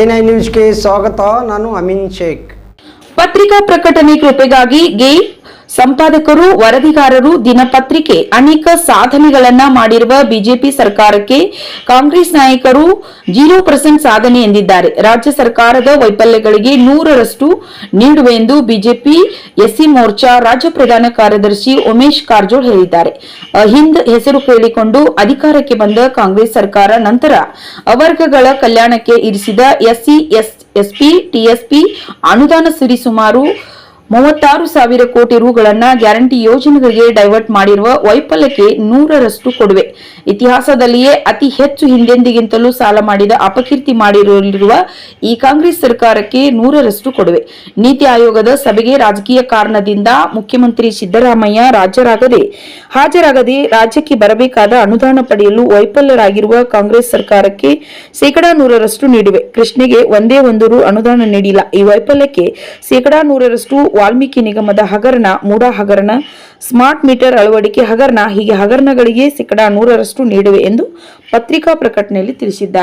NI ನ್ಯೂಸ್ಗೆ ಸ್ವಾಗತ. ನಾನು ಅಮೀನ್ ಶೇಖ್. ಪತ್ರಿಕಾ ಪ್ರಕಟಣೆ ಕೃಪೆಗಾಗಿ ಗೇ ಸಂಪಾದಕರು, ವರದಿಗಾರರು ದಿನಪತ್ರಿಕೆ ಅನೇಕ ಸಾಧನೆಗಳನ್ನ ಮಾಡಿರುವ ಬಿಜೆಪಿ ಸರ್ಕಾರಕ್ಕೆ ಕಾಂಗ್ರೆಸ್ ನಾಯಕರು ಜೀರೋ ಪರ್ಸೆಂಟ್ ಸಾಧನೆ ಎಂದಿದ್ದಾರೆ. ರಾಜ್ಯ ಸರ್ಕಾರದ ವೈಫಲ್ಯಗಳಿಗೆ ನೂರರಷ್ಟು ನೀಡುವೆ ಎಂದು ಬಿಜೆಪಿ ಎಸ್ಸಿ ಮೋರ್ಚಾ ರಾಜ್ಯ ಪ್ರಧಾನ ಕಾರ್ಯದರ್ಶಿ ಉಮೇಶ್ ಕಾರಜೋಳ್ ಹೇಳಿದ್ದಾರೆ. ಹಿಂದ್ ಹೆಸರು ಕೇಳಿಕೊಂಡು ಅಧಿಕಾರಕ್ಕೆ ಬಂದ ಕಾಂಗ್ರೆಸ್ ಸರ್ಕಾರ ನಂತರ ಅವರ್ಗಗಳ ಕಲ್ಯಾಣಕ್ಕೆ ಇರಿಸಿದ ಎಸ್ಸಿ, ಎಸ್, ಎಸ್ಪಿ, ಟಿಎಸ್ಪಿ ಅನುದಾನ ಸಿರಿ ಸುಮಾರು ಮೂವತ್ತಾರು ಸಾವಿರ ಕೋಟಿ ರುಗಳನ್ನ ಗ್ಯಾರಂಟಿ ಯೋಜನೆಗಳಿಗೆ ಡೈವರ್ಟ್ ಮಾಡಿರುವ ವೈಫಲ್ಯಕ್ಕೆ ನೂರರಷ್ಟು ಕೊಡುವೆ. ಇತಿಹಾಸದಲ್ಲಿಯೇ ಅತಿ ಹೆಚ್ಚು ಹಿಂದೆಂದಿಗಿಂತಲೂ ಸಾಲ ಮಾಡಿದ ಅಪಕೀರ್ತಿ ಮಾಡಿರುವ ಈ ಕಾಂಗ್ರೆಸ್ ಸರ್ಕಾರಕ್ಕೆ ನೂರರಷ್ಟು ಕೊಡುವೆ. ನೀತಿ ಆಯೋಗದ ಸಭೆಗೆ ರಾಜಕೀಯ ಕಾರಣದಿಂದ ಮುಖ್ಯಮಂತ್ರಿ ಸಿದ್ದರಾಮಯ್ಯ ರಾಜರಾಗದೆ ಹಾಜರಾಗದೆ ರಾಜ್ಯಕ್ಕೆ ಬರಬೇಕಾದ ಅನುದಾನ ಪಡೆಯಲು ವೈಫಲ್ಯರಾಗಿರುವ ಕಾಂಗ್ರೆಸ್ ಸರ್ಕಾರಕ್ಕೆ ಶೇಕಡಾ ನೂರರಷ್ಟು ನೀಡಿವೆ. ಕೃಷ್ಣೆಗೆ ಒಂದೇ ಒಂದು ಅನುದಾನ ನೀಡಿಲ್ಲ. ಈ ವೈಫಲ್ಯಕ್ಕೆ ಶೇಕಡಾ ನೂರರಷ್ಟು ವಾಲ್ಮೀಕಿ ನಿಗಮದ ಹಗರಣ ಮೂಡ ಹಗರಣ, ಸ್ಮಾರ್ಟ್ ಮೀಟರ್ ಅಳವಡಿಕೆ ಹಗರಣ ಹೀಗೆ ಹಗರಣಗಳಿಗೆ ಶೇಕಡಾ ನೂರರಷ್ಟು ನೀಡಿವೆ ಎಂದು ಪತ್ರಿಕಾ ಪ್ರಕಟಣೆಯಲ್ಲಿ ತಿಳಿಸಿದ್ದಾರೆ.